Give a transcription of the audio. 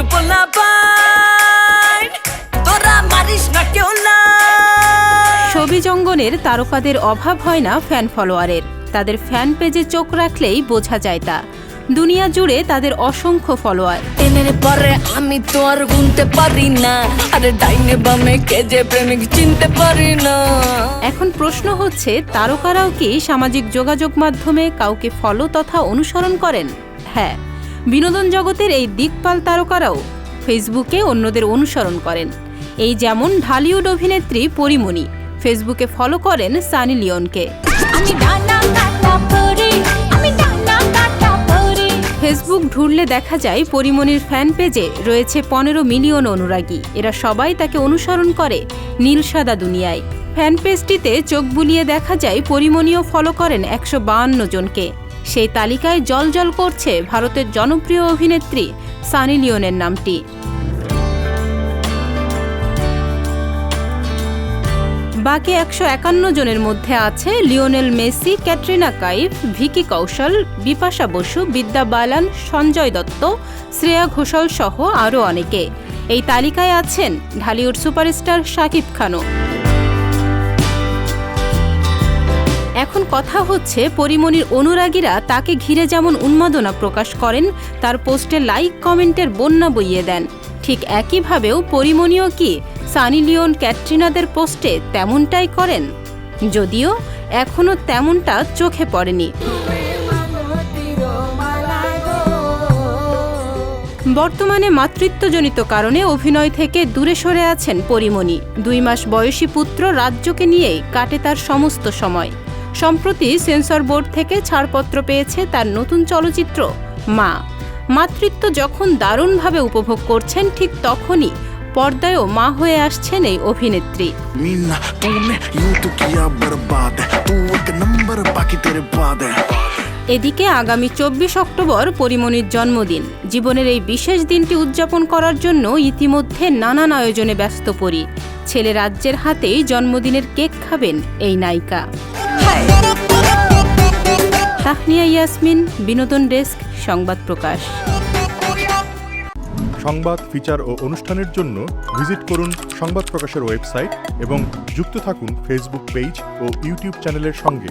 দুষ্টু পোলা পান তোরা মারিস না কেউ ছবি জঙ্গনের তারকাদের অভাব হয় না ফ্যান ফলোয়ারের তাদের ফ্যান পেজে চোখ রাখলেই বোঝা যায় তা। দুনিয়া জুড়ে তাদের অসংখ্য ফলোয়ার টেনের পরে আমি তো আর গুনতে পারি না আরে ডাইনে বামে কে যে প্রেমিক চিনতে পারি না। এখন প্রশ্ন হচ্ছে তারকারাও কি সামাজিক যোগাযোগ মাধ্যমে কাউকে ফলো তথা অনুসরণ করেন? হ্যাঁ বিনোদন জগতের এই দিকপাল তারকারাও ফেসবুকে অন্যদের অনুসরণ করেন। এই যেমন ঢালিউড অভিনেত্রী পরিমণি ফেসবুকে ফলো করেন সানি লিওনকে। ফেসবুক ঢুঁড়লে দেখা যায় পরিমণির ফ্যান পেজে রয়েছে পনেরো মিলিয়ন অনুরাগী। এরা সবাই তাকে অনুসরণ করে নীলসাদা দুনিয়ায়। ফ্যান পেজটিতে চোখ বুলিয়ে দেখা যায় পরিমণিও ফলো করেন একশো বাহান্ন জনকে। সেই তালিকায় জলজল করছে ভারতের জনপ্রিয় অভিনেত্রী সানি লিওনের নামটি। বাকি একশো একান্ন জনের মধ্যে আছে লিওনেল মেসি, ক্যাটরিনা কাইফ, ভিকি কৌশল, বিপাশা বসু, বিদ্যা বালান, সঞ্জয় দত্ত, শ্রেয়া ঘোষাল সহ আরও অনেকে। এই তালিকায় আছেন ঢালিউড সুপারস্টার শাকিব খানও। এখন কথা হচ্ছে পরিমণির অনুরাগীরা তাকে ঘিরে যেমন উন্মাদনা প্রকাশ করেন, তার পোস্টে লাইক, কমেন্টের বন্যা বইয়ে দেন। ঠিক একইভাবেও পরিমণিও কি, সানি লিওন, ক্যাটরিনাদের পোস্টে তেমনটাই করেন? যদিও এখনও তেমনটা চোখে পড়েনি। বর্তমানে মাতৃত্বজনিত কারণে অভিনয় থেকে দূরে সরে আছেন পরিমণি। দুই মাস বয়সী পুত্র রাজ্যকে নিয়েই কাটে তার সমস্ত সময়। সম্প্রতি সেন্সর বোর্ড থেকে ছাড়পত্র পেয়েছে তার নতুন চলচ্চিত্র মা। মাতৃত্ব যখন দারুণভাবে উপভোগ করছেন ঠিক তখনই পর্দায়ও মা হয়ে আসছেন এই অভিনেত্রী। এদিকে আগামী চব্বিশ অক্টোবর পরিমণির জন্মদিন। জীবনের এই বিশেষ দিনটি উদযাপন করার জন্য ইতিমধ্যে নানান আয়োজনে ব্যস্ত পড়ি। ছেলে রাজ্যের হাতেই জন্মদিনের কেক খাবেন এই নায়িকা। তাহনিয়া ইয়াসমিন, বিনোদন ডেস্ক, সংবাদ প্রকাশ। সংবাদ, ফিচার ও অনুষ্ঠানের জন্য ভিজিট করুন সংবাদ প্রকাশের ওয়েবসাইট এবং যুক্ত থাকুন ফেসবুক পেজ ও ইউটিউব চ্যানেলের সঙ্গে।